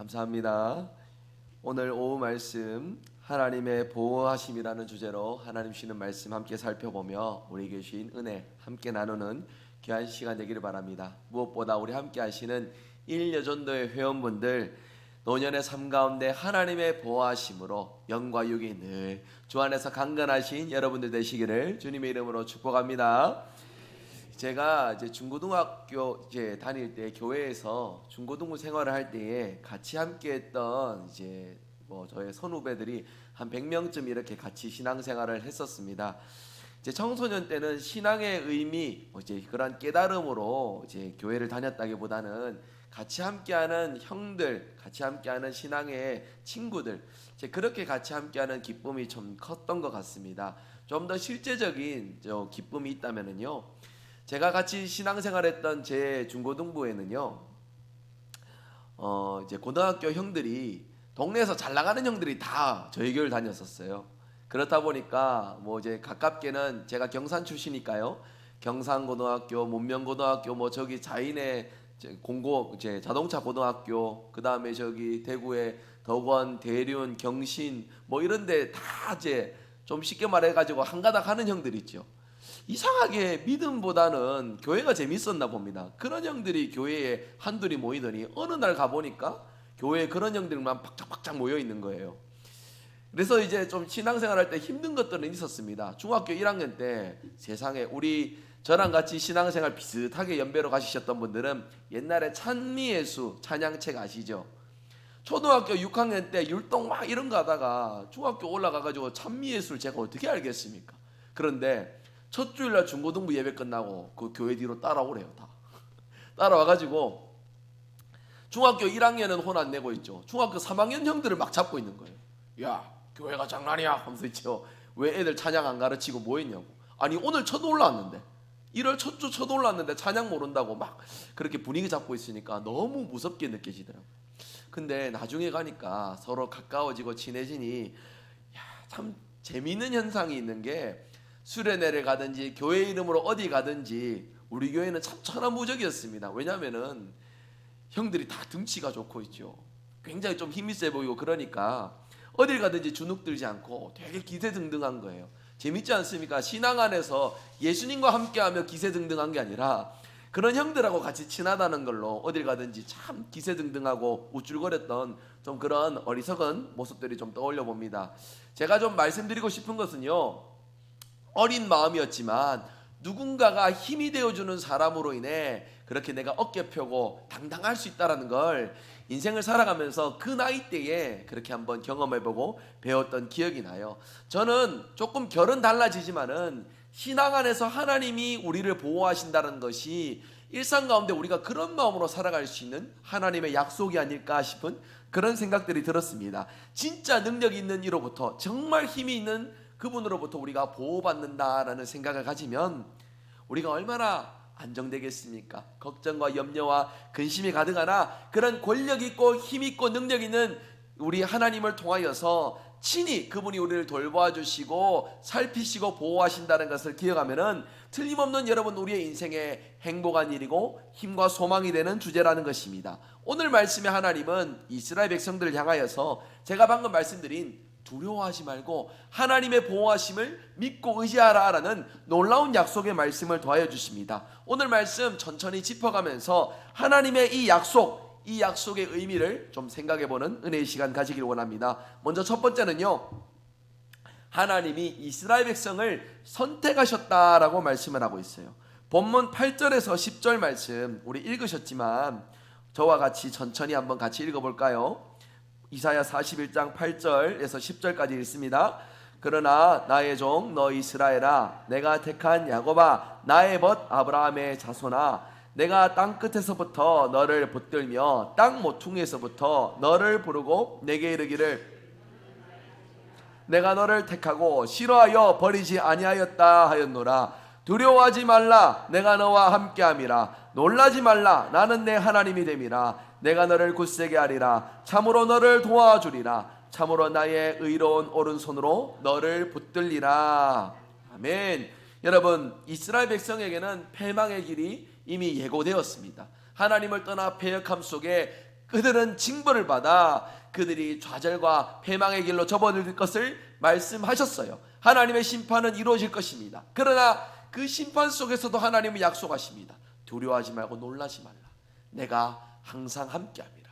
감사합니다. 오늘 오후 말씀 하나님의 보호하심이라는 주제로 하나님 주시는 말씀 함께 살펴보며 우리 계신 은혜 함께 나누는 귀한 시간 되기를 바랍니다. 무엇보다 우리 함께 하시는 일여전도의 회원분들 노년의 삶 가운데 하나님의 보호하심으로 영과 육이 늘 주 안에서 강건하신 여러분들 되시기를 주님의 이름으로 축복합니다. 제가 이제 중고등학교 이제 다닐 때 교회에서 중고등부 생활을 할 때에 같이 함께했던 이제 뭐 저의 선후배들이 한 100명쯤 이렇게 같이 신앙생활을 했었습니다. 이제 청소년 때는 신앙의 의미, 뭐 이제 그런 깨달음으로 이제 교회를 다녔다기보다는 같이 함께하는 형들, 같이 함께하는 신앙의 친구들, 이제 그렇게 같이 함께하는 기쁨이 좀 컸던 것 같습니다. 좀 더 실제적인 저 기쁨이 있다면은요. 제가 같이 신앙생활했던 제 중고등부에는요. 어 이제 고등학교 형들이 동네에서 잘 나가는 형들이 다 저희 교회를 다녔었어요. 그렇다 보니까 뭐 이제 가깝게는 제가 경산 출신이니까요. 경산고등학교, 문명고등학교, 뭐 저기 자인의 공고 이제 자동차 고등학교, 그 다음에 저기 대구의 덕원, 대륜, 경신 뭐 이런데 다 이제 좀 쉽게 말해가지고 한가닥 하는 형들 있죠. 이상하게 믿음보다는 교회가 재밌었나 봅니다. 그런 형들이 교회에 한둘이 모이더니 어느 날 가보니까 교회에 그런 형들만 박짝박짝 모여 있는 거예요. 그래서 이제 좀 신앙생활 할 때 힘든 것들은 있었습니다. 중학교 1학년 때 세상에 우리 저랑 같이 신앙생활 비슷하게 연배로 가시셨던 분들은 옛날에 찬미예수 찬양책 아시죠? 초등학교 6학년 때 율동 막 이런 거 하다가 중학교 올라가 가지고 찬미예수를 제가 어떻게 알겠습니까? 그런데 첫 주일날 중고등부 예배 끝나고 그 교회 뒤로 따라오래요 다. 따라와 가지고 중학교 1학년은 혼 안 내고 있죠. 중학교 3학년 형들을 막 잡고 있는 거예요. 야 교회가 장난이야 하면서 있죠 왜 애들 찬양 안 가르치고 뭐 했냐고. 아니 오늘 첫 올라왔는데 1월 첫 주 첫 올라왔는데 찬양 모른다고 막 그렇게 분위기 잡고 있으니까 너무 무섭게 느껴지더라고요. 근데 나중에 가니까 서로 가까워지고 친해지니 야, 참 재미있는 현상이 있는 게 수련회를 가든지 교회 이름으로 어디 가든지 우리 교회는 참 천하무적이었습니다. 왜냐하면은 형들이 다 등치가 좋고 있죠. 굉장히 좀 힘이 세 보이고 그러니까 어딜 가든지 주눅 들지 않고 되게 기세등등한 거예요. 재밌지 않습니까? 신앙 안에서 예수님과 함께하며 기세등등한 게 아니라 그런 형들하고 같이 친하다는 걸로 어딜 가든지 참 기세등등하고 우쭐거렸던 좀 그런 어리석은 모습들이 좀 떠올려 봅니다. 제가 좀 말씀드리고 싶은 것은요. 어린 마음이었지만 누군가가 힘이 되어주는 사람으로 인해 그렇게 내가 어깨 펴고 당당할 수 있다라는 걸 인생을 살아가면서 그 나이 때에 그렇게 한번 경험해보고 배웠던 기억이 나요. 저는 조금 결은 달라지지만은 신앙 안에서 하나님이 우리를 보호하신다는 것이 일상 가운데 우리가 그런 마음으로 살아갈 수 있는 하나님의 약속이 아닐까 싶은 그런 생각들이 들었습니다. 진짜 능력 있는 이로부터 정말 힘이 있는 그분으로부터 우리가 보호받는다라는 생각을 가지면 우리가 얼마나 안정되겠습니까? 걱정과 염려와 근심이 가득하나 그런 권력 있고 힘 있고 능력 있는 우리 하나님을 통하여서 친히 그분이 우리를 돌보아 주시고 살피시고 보호하신다는 것을 기억하면은 틀림없는 여러분 우리의 인생에 행복한 일이고 힘과 소망이 되는 주제라는 것입니다. 오늘 말씀의 하나님은 이스라엘 백성들을 향하여서 제가 방금 말씀드린 두려워하지 말고 하나님의 보호하심을 믿고 의지하라라는 놀라운 약속의 말씀을 더하여 주십니다. 오늘 말씀 천천히 짚어가면서 하나님의 이 약속, 이 약속의 의미를 좀 생각해 보는 은혜의 시간 가지길 원합니다. 먼저 첫 번째는요. 하나님이 이스라엘 백성을 선택하셨다라고 말씀을 하고 있어요. 본문 8절에서 10절 말씀 우리 읽으셨지만 저와 같이 천천히 한번 같이 읽어 볼까요? 이사야 41장 8절에서 10절까지 읽습니다. 그러나 나의 종 너 이스라엘아 내가 택한 야곱아 나의 벗 아브라함의 자손아 내가 땅 끝에서부터 너를 붙들며 땅 모퉁이에서부터 너를 부르고 내게 이르기를 내가 너를 택하고 싫어하여 버리지 아니하였다 하였노라. 두려워하지 말라. 내가 너와 함께함이라 놀라지 말라. 나는 내 하나님이 됨이라. 내가 너를 굳세게 하리라. 참으로 너를 도와주리라. 참으로 나의 의로운 오른손으로 너를 붙들리라. 아멘. 여러분 이스라엘 백성에게는 패망의 길이 이미 예고되었습니다. 하나님을 떠나 패역함 속에 그들은 징벌을 받아 그들이 좌절과 패망의 길로 접어들 것을 말씀하셨어요. 하나님의 심판은 이루어질 것입니다. 그러나 그 심판 속에서도 하나님은 약속하십니다. 두려워하지 말고 놀라지 말라. 내가 항상 함께합니다.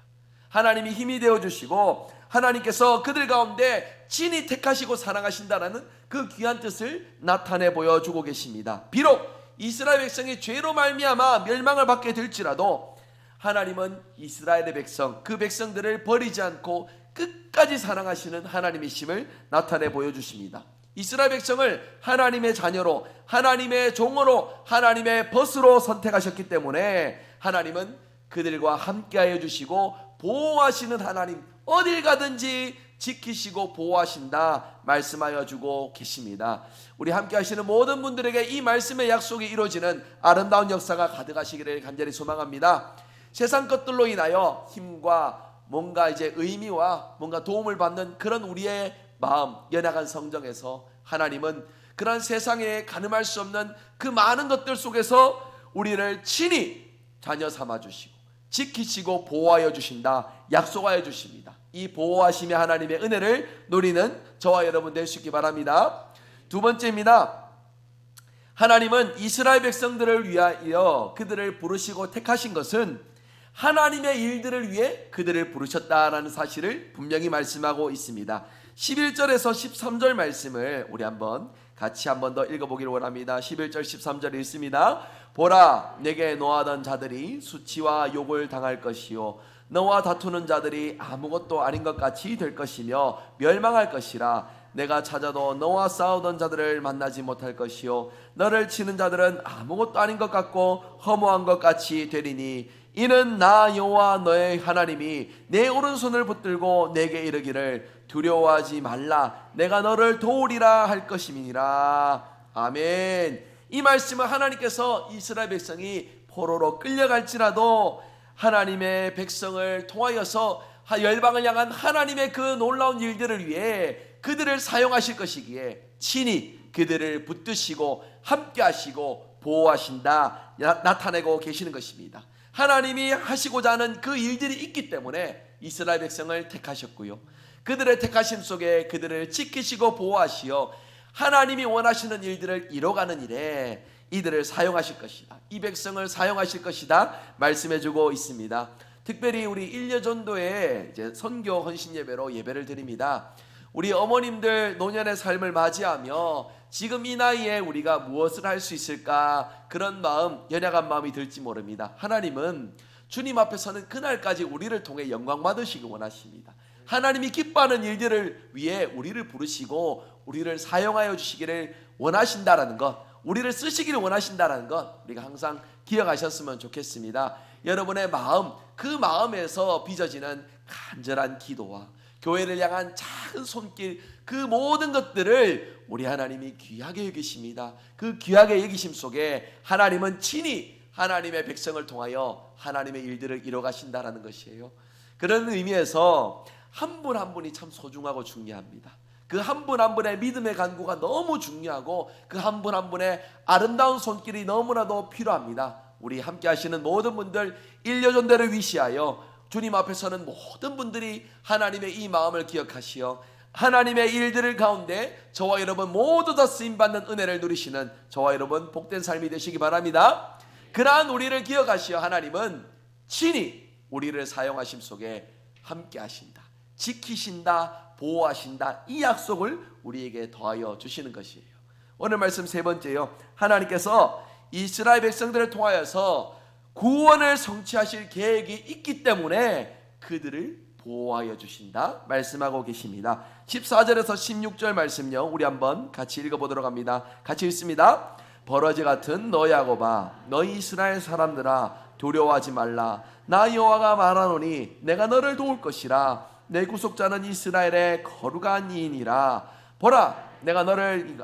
하나님이 힘이 되어 주시고 하나님께서 그들 가운데 친히 택하시고 사랑하신다라는 그 귀한 뜻을 나타내 보여주고 계십니다. 비록 이스라엘 백성이 죄로 말미암아 멸망을 받게 될지라도 하나님은 이스라엘의 백성 그 백성들을 버리지 않고 끝까지 사랑하시는 하나님이심을 나타내 보여주십니다. 이스라엘 백성을 하나님의 자녀로 하나님의 종으로 하나님의 벗으로 선택하셨기 때문에 하나님은 그들과 함께하여 주시고 보호하시는 하나님 어딜 가든지 지키시고 보호하신다 말씀하여 주고 계십니다. 우리 함께 하시는 모든 분들에게 이 말씀의 약속이 이루어지는 아름다운 역사가 가득하시기를 간절히 소망합니다. 세상 것들로 인하여 힘과 뭔가 이제 의미와 뭔가 도움을 받는 그런 우리의 마음 연약한 성정에서 하나님은 그런 세상에 가늠할 수 없는 그 많은 것들 속에서 우리를 친히 자녀 삼아 주시고 지키시고 보호하여 주신다 약속하여 주십니다. 이 보호하심의 하나님의 은혜를 누리는 저와 여러분 있기 바랍니다. 두 번째입니다. 하나님은 이스라엘 백성들을 위하여 그들을 부르시고 택하신 것은 하나님의 일들을 위해 그들을 부르셨다라는 사실을 분명히 말씀하고 있습니다. 11절에서 13절 말씀을 우리 한번 같이 한번 더 읽어보기를 원합니다. 11절 13절 읽습니다. 보라 내게 노하던 자들이 수치와 욕을 당할 것이요 너와 다투는 자들이 아무것도 아닌 것 같이 될 것이며 멸망할 것이라 내가 찾아도 너와 싸우던 자들을 만나지 못할 것이요 너를 치는 자들은 아무것도 아닌 것 같고 허무한 것 같이 되리니 이는 나 여호와 너의 하나님이 내 오른손을 붙들고 내게 이르기를 두려워하지 말라. 내가 너를 도우리라 할 것임이니라. 아멘. 이 말씀은 하나님께서 이스라엘 백성이 포로로 끌려갈지라도 하나님의 백성을 통하여서 열방을 향한 하나님의 그 놀라운 일들을 위해 그들을 사용하실 것이기에 친히 그들을 붙드시고 함께 하시고 보호하신다. 나타내고 계시는 것입니다. 하나님이 하시고자 하는 그 일들이 있기 때문에 이스라엘 백성을 택하셨고요. 그들의 택하심 속에 그들을 지키시고 보호하시어 하나님이 원하시는 일들을 이뤄가는 일에 이들을 사용하실 것이다. 이 백성을 사용하실 것이다. 말씀해 주고 있습니다. 특별히 우리 일여전도에 이제 선교 헌신 예배로 예배를 드립니다. 우리 어머님들 노년의 삶을 맞이하며 지금 이 나이에 우리가 무엇을 할 수 있을까 그런 마음 연약한 마음이 들지 모릅니다. 하나님은 주님 앞에 서는 그날까지 우리를 통해 영광 받으시기 원하십니다. 하나님이 기뻐하는 일들을 위해 우리를 부르시고 우리를 사용하여 주시기를 원하신다라는 것, 우리를 쓰시기를 원하신다라는 것 우리가 항상 기억하셨으면 좋겠습니다. 여러분의 마음, 그 마음에서 빚어지는 간절한 기도와 교회를 향한 작은 손길 그 모든 것들을 우리 하나님이 귀하게 여기십니다. 그 귀하게 여기심 속에 하나님은 친히 하나님의 백성을 통하여 하나님의 일들을 이뤄 가신다라는 것이에요. 그런 의미에서 한 분한 분이 참 소중하고 중요합니다. 그 한분한 분의 믿음의 간구가 너무 중요하고 그 한분한 분의 아름다운 손길이 너무나도 필요합니다. 우리 함께 하시는 모든 분들 일여전대를 위시하여 주님 앞에 서는 모든 분들이 하나님의 이 마음을 기억하시어 하나님의 일들을 가운데 저와 여러분 모두 다 쓰임 받는 은혜를 누리시는 저와 여러분 복된 삶이 되시기 바랍니다. 그러한 우리를 기억하시어 하나님은 친히 우리를 사용하심 속에 함께 하신다. 지키신다. 보호하신다. 이 약속을 우리에게 더하여 주시는 것이에요. 오늘 말씀 세 번째요. 하나님께서 이스라엘 백성들을 통하여서 구원을 성취하실 계획이 있기 때문에 그들을 보호하여 주신다 말씀하고 계십니다. 14절에서 16절 말씀요. 우리 한번 같이 읽어 보도록 합니다. 같이 읽습니다. 버러지 같은 너 야곱아 너희 이스라엘 사람들아 두려워하지 말라 나 여호와가 말하노니 내가 너를 도울 것이라 내 구속자는 이스라엘의 거룩한 이인이라 보라 내가 너를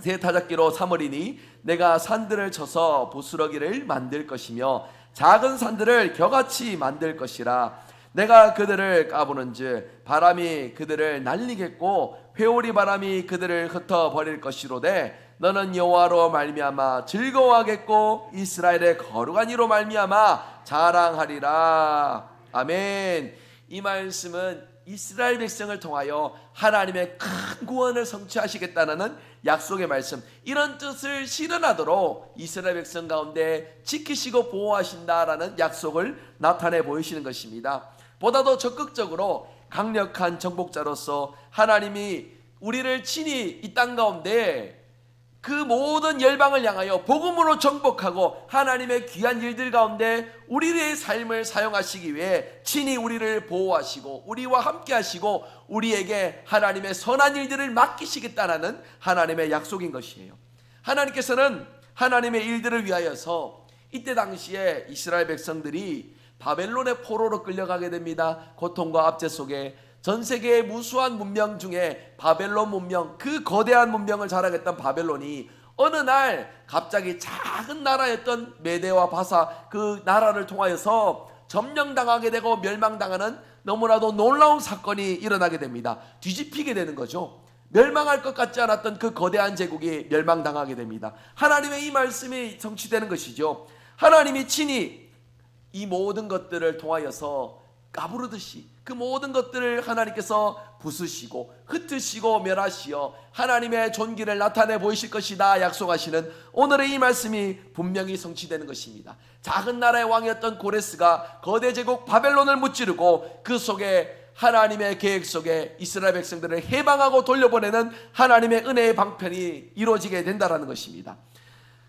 새 타작기로 삼으리니 내가 산들을 쳐서 부스러기를 만들 것이며 작은 산들을 겨같이 만들 것이라 내가 그들을 까부는즉 바람이 그들을 날리겠고 회오리 바람이 그들을 흩어 버릴 것이로되 너는 여호와로 말미암아 즐거워하겠고 이스라엘의 거룩한 이로 말미암아 자랑하리라 아멘. 이 말씀은 이스라엘 백성을 통하여 하나님의 큰 구원을 성취하시겠다는 약속의 말씀. 이런 뜻을 실현하도록 이스라엘 백성 가운데 지키시고 보호하신다라는 약속을 나타내 보이시는 것입니다. 보다 더 적극적으로 강력한 정복자로서 하나님이 우리를 친히 이 땅 가운데 그 모든 열방을 향하여 복음으로 정복하고 하나님의 귀한 일들 가운데 우리의 삶을 사용하시기 위해 친히 우리를 보호하시고 우리와 함께 하시고 우리에게 하나님의 선한 일들을 맡기시겠다라는 하나님의 약속인 것이에요. 하나님께서는 하나님의 일들을 위하여서 이때 당시에 이스라엘 백성들이 바벨론의 포로로 끌려가게 됩니다. 고통과 압제 속에 전 세계의 무수한 문명 중에 바벨론 문명, 그 거대한 문명을 자랑했던 바벨론이 어느 날 갑자기 작은 나라였던 메대와 바사 그 나라를 통하여서 점령당하게 되고 멸망당하는 너무나도 놀라운 사건이 일어나게 됩니다. 뒤집히게 되는 거죠. 멸망할 것 같지 않았던 그 거대한 제국이 멸망당하게 됩니다. 하나님의 이 말씀이 성취되는 것이죠. 하나님이 친히 이 모든 것들을 통하여서 까부르듯이 그 모든 것들을 하나님께서 부수시고 흩으시고 멸하시어 하나님의 존귀를 나타내 보이실 것이다 약속하시는 오늘의 이 말씀이 분명히 성취되는 것입니다. 작은 나라의 왕이었던 고레스가 거대 제국 바벨론을 무찌르고 그 속에 하나님의 계획 속에 이스라엘 백성들을 해방하고 돌려보내는 하나님의 은혜의 방편이 이루어지게 된다라는 것입니다.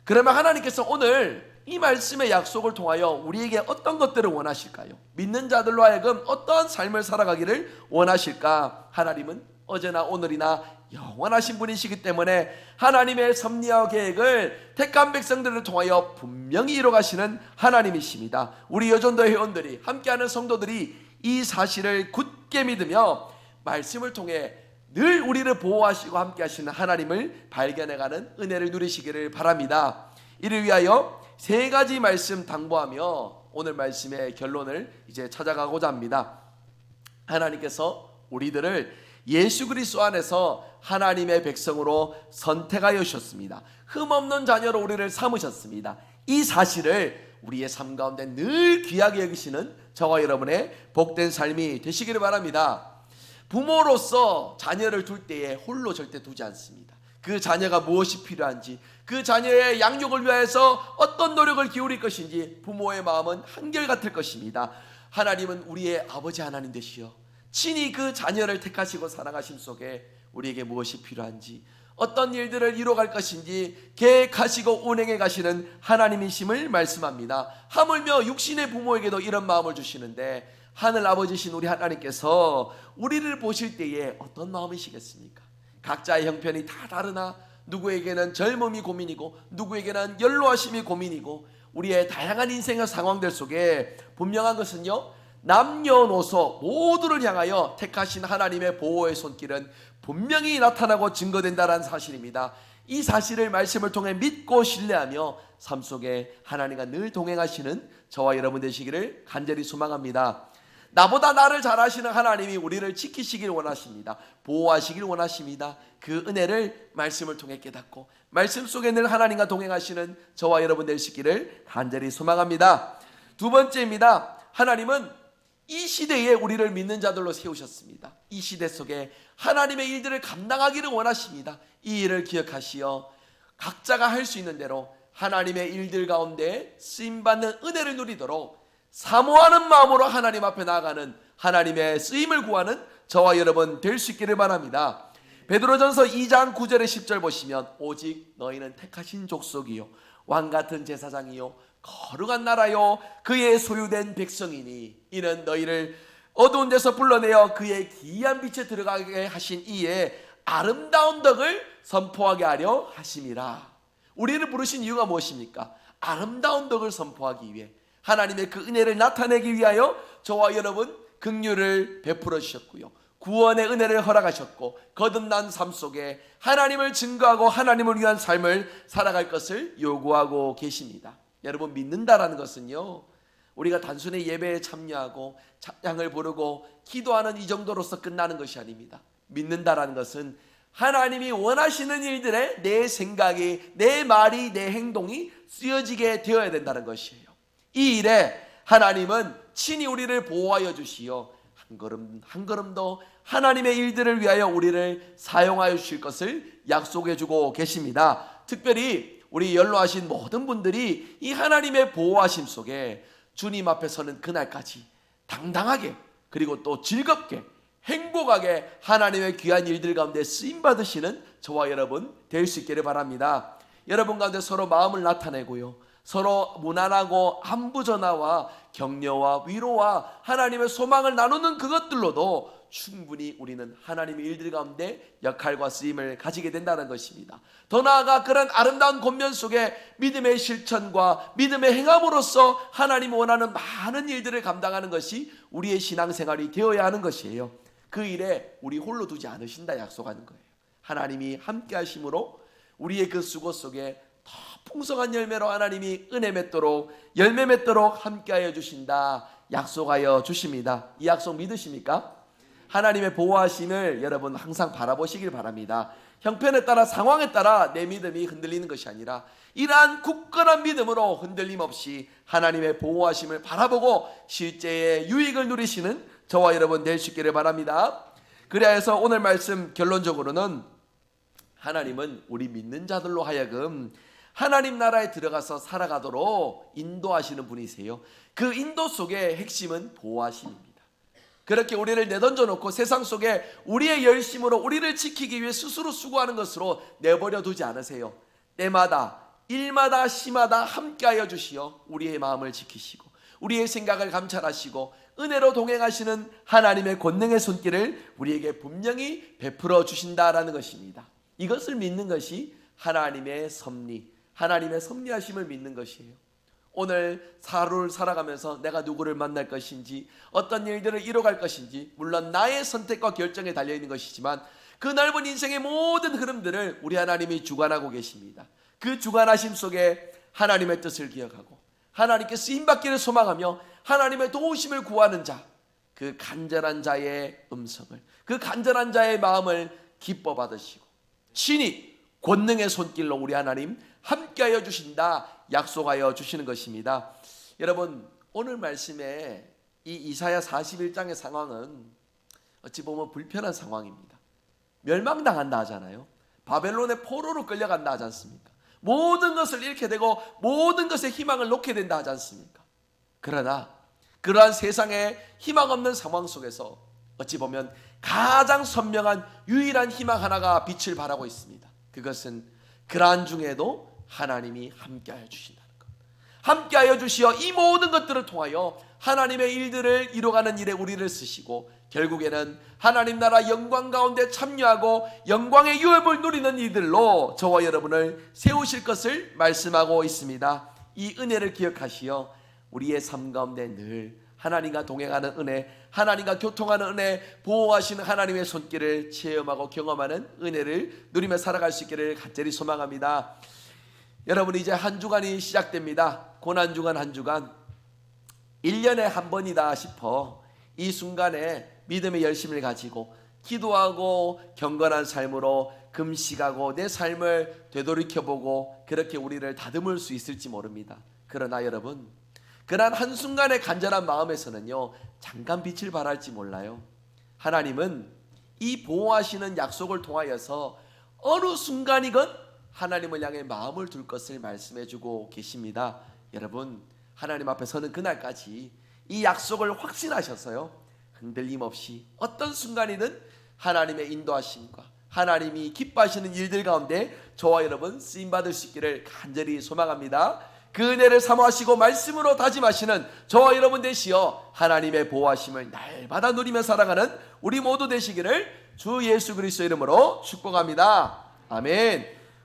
그러면 하나님께서 오늘 이 말씀의 약속을 통하여 우리에게 어떤 것들을 원하실까요? 믿는 자들로 하여금 어떠한 삶을 살아가기를 원하실까? 하나님은 어제나 오늘이나 영원하신 분이시기 때문에 하나님의 섭리와 계획을 택한 백성들을 통하여 분명히 이뤄가시는 하나님이십니다. 우리 여전도 회원들이 함께하는 성도들이 이 사실을 굳게 믿으며 말씀을 통해 늘 우리를 보호하시고 함께하시는 하나님을 발견해가는 은혜를 누리시기를 바랍니다. 이를 위하여 세 가지 말씀 당부하며 오늘 말씀의 결론을 이제 찾아가고자 합니다. 하나님께서 우리들을 예수 그리스도 안에서 하나님의 백성으로 선택하여 주셨습니다. 흠없는 자녀로 우리를 삼으셨습니다. 이 사실을 우리의 삶 가운데 늘 귀하게 여기시는 저와 여러분의 복된 삶이 되시기를 바랍니다. 부모로서 자녀를 둘 때에 홀로 절대 두지 않습니다. 그 자녀가 무엇이 필요한지, 그 자녀의 양육을 위해서 어떤 노력을 기울일 것인지 부모의 마음은 한결같을 것입니다. 하나님은 우리의 아버지 하나님 되시어 친히 그 자녀를 택하시고 사랑하심 속에 우리에게 무엇이 필요한지 어떤 일들을 이뤄갈 것인지 계획하시고 운행해 가시는 하나님이심을 말씀합니다. 하물며 육신의 부모에게도 이런 마음을 주시는데 하늘 아버지신 우리 하나님께서 우리를 보실 때에 어떤 마음이시겠습니까? 각자의 형편이 다 다르나 누구에게는 젊음이 고민이고 누구에게는 연로하심이 고민이고 우리의 다양한 인생의 상황들 속에 분명한 것은요 남녀노소 모두를 향하여 택하신 하나님의 보호의 손길은 분명히 나타나고 증거된다는 사실입니다. 이 사실을 말씀을 통해 믿고 신뢰하며 삶 속에 하나님과 늘 동행하시는 저와 여러분 되시기를 간절히 소망합니다. 나보다 나를 잘 아시는 하나님이 우리를 지키시길 원하십니다. 보호하시길 원하십니다. 그 은혜를 말씀을 통해 깨닫고 말씀 속에 늘 하나님과 동행하시는 저와 여러분 되시기를 간절히 소망합니다. 두 번째입니다. 하나님은 이 시대에 우리를 믿는 자들로 세우셨습니다. 이 시대 속에 하나님의 일들을 감당하기를 원하십니다. 이 일을 기억하시어 각자가 할 수 있는 대로 하나님의 일들 가운데 쓰임 받는 은혜를 누리도록 사모하는 마음으로 하나님 앞에 나아가는 하나님의 쓰임을 구하는 저와 여러분 될 수 있기를 바랍니다. 베드로전서 2장 9절에 10절 보시면 오직 너희는 택하신 족속이요 왕 같은 제사장이요 거룩한 나라요 그의 소유된 백성이니 이는 너희를 어두운 데서 불러내어 그의 기이한 빛에 들어가게 하신 이의 아름다운 덕을 선포하게 하려 하심이라. 우리를 부르신 이유가 무엇입니까? 아름다운 덕을 선포하기 위해 하나님의 그 은혜를 나타내기 위하여 저와 여러분 긍휼을 베풀어 주셨고요. 구원의 은혜를 허락하셨고 거듭난 삶 속에 하나님을 증거하고 하나님을 위한 삶을 살아갈 것을 요구하고 계십니다. 여러분 믿는다라는 것은요. 우리가 단순히 예배에 참여하고 찬양을 부르고 기도하는 이 정도로서 끝나는 것이 아닙니다. 믿는다라는 것은 하나님이 원하시는 일들에 내 생각이, 내 말이, 내 행동이 쓰여지게 되어야 된다는 것이에요. 이 일에 하나님은 친히 우리를 보호하여 주시어 한 걸음 한 걸음도 하나님의 일들을 위하여 우리를 사용하여 주실 것을 약속해 주고 계십니다. 특별히 우리 연로하신 모든 분들이 이 하나님의 보호하심 속에 주님 앞에 서는 그날까지 당당하게 그리고 또 즐겁게 행복하게 하나님의 귀한 일들 가운데 쓰임 받으시는 저와 여러분 될 수 있기를 바랍니다. 여러분 가운데 서로 마음을 나타내고요. 서로 무난하고 안부 전화와 격려와 위로와 하나님의 소망을 나누는 그것들로도 충분히 우리는 하나님의 일들 가운데 역할과 쓰임을 가지게 된다는 것입니다. 더 나아가 그런 아름다운 권면 속에 믿음의 실천과 믿음의 행함으로써 하나님 원하는 많은 일들을 감당하는 것이 우리의 신앙생활이 되어야 하는 것이에요. 그 일에 우리 홀로 두지 않으신다 약속하는 거예요. 하나님이 함께 하심으로 우리의 그 수고 속에 더 풍성한 열매로 하나님이 은혜 맺도록 열매 맺도록 함께하여 주신다 약속하여 주십니다. 이 약속 믿으십니까? 하나님의 보호하심을 여러분 항상 바라보시길 바랍니다. 형편에 따라 상황에 따라 내 믿음이 흔들리는 것이 아니라 이러한 굳건한 믿음으로 흔들림 없이 하나님의 보호하심을 바라보고 실제의 유익을 누리시는 저와 여러분 될 수 있기를 바랍니다. 그래서 오늘 말씀 결론적으로는 하나님은 우리 믿는 자들로 하여금 하나님 나라에 들어가서 살아가도록 인도하시는 분이세요. 그 인도 속의 핵심은 보호하심입니다. 그렇게 우리를 내던져 놓고 세상 속에 우리의 열심으로 우리를 지키기 위해 스스로 수고하는 것으로 내버려 두지 않으세요. 때마다 일마다 시마다 함께하여 주시어 우리의 마음을 지키시고 우리의 생각을 감찰하시고 은혜로 동행하시는 하나님의 권능의 손길을 우리에게 분명히 베풀어 주신다라는 것입니다. 이것을 믿는 것이 하나님의 섭리, 하나님의 섭리하심을 믿는 것이에요. 오늘 하루를 살아가면서 내가 누구를 만날 것인지 어떤 일들을 이뤄갈 것인지 물론 나의 선택과 결정에 달려 있는 것이지만 그 넓은 인생의 모든 흐름들을 우리 하나님이 주관하고 계십니다. 그 주관하심 속에 하나님의 뜻을 기억하고 하나님께 쓰임 받기를 소망하며 하나님의 도우심을 구하는 자, 그 간절한 자의 음성을, 그 간절한 자의 마음을 기뻐 받으시고 친히 권능의 손길로 우리 하나님 함께하여 주신다 약속하여 주시는 것입니다. 여러분 오늘 말씀에 이 이사야 41장의 상황은 어찌 보면 불편한 상황입니다. 멸망당한다 하잖아요. 바벨론의 포로로 끌려간다 하지 않습니까? 모든 것을 잃게 되고 모든 것에 희망을 놓게 된다 하지 않습니까? 그러나 그러한 세상에 희망 없는 상황 속에서 어찌 보면 가장 선명한 유일한 희망 하나가 빛을 발하고 있습니다. 그것은 그러한 중에도 하나님이 함께하여 주신다는 것. 함께하여 주시어 이 모든 것들을 통하여 하나님의 일들을 이뤄가는 일에 우리를 쓰시고 결국에는 하나님 나라 영광 가운데 참여하고 영광의 유업을 누리는 이들로 저와 여러분을 세우실 것을 말씀하고 있습니다. 이 은혜를 기억하시어 우리의 삶 가운데 늘 하나님과 동행하는 은혜, 하나님과 교통하는 은혜, 보호하시는 하나님의 손길을 체험하고 경험하는 은혜를 누리며 살아갈 수 있기를 간절히 소망합니다. 여러분 이제 한 주간이 시작됩니다. 고난 주간 한 주간 1년에 한 번이다 싶어 이 순간에 믿음의 열심을 가지고 기도하고 경건한 삶으로 금식하고 내 삶을 되돌이켜보고 그렇게 우리를 다듬을 수 있을지 모릅니다. 그러나 여러분 그러한 한순간의 간절한 마음에서는요 잠깐 빛을 발할지 몰라요. 하나님은 이 보호하시는 약속을 통하여서 어느 순간이건 하나님을 향해 마음을 둘 것을 말씀해 주고 계십니다. 여러분, 하나님 앞에 서는 그날까지 이 약속을 확신하셔서요. 흔들림 없이 어떤 순간이든 하나님의 인도하심과 하나님이 기뻐하시는 일들 가운데 저와 여러분 쓰임 받을 수 있기를 간절히 소망합니다. 그 은혜를 사모하시고 말씀으로 다짐하시는 저와 여러분 되시어 하나님의 보호하심을 날마다 누리며 살아가는 우리 모두 되시기를 주 예수 그리스도 이름으로 축복합니다. 아멘.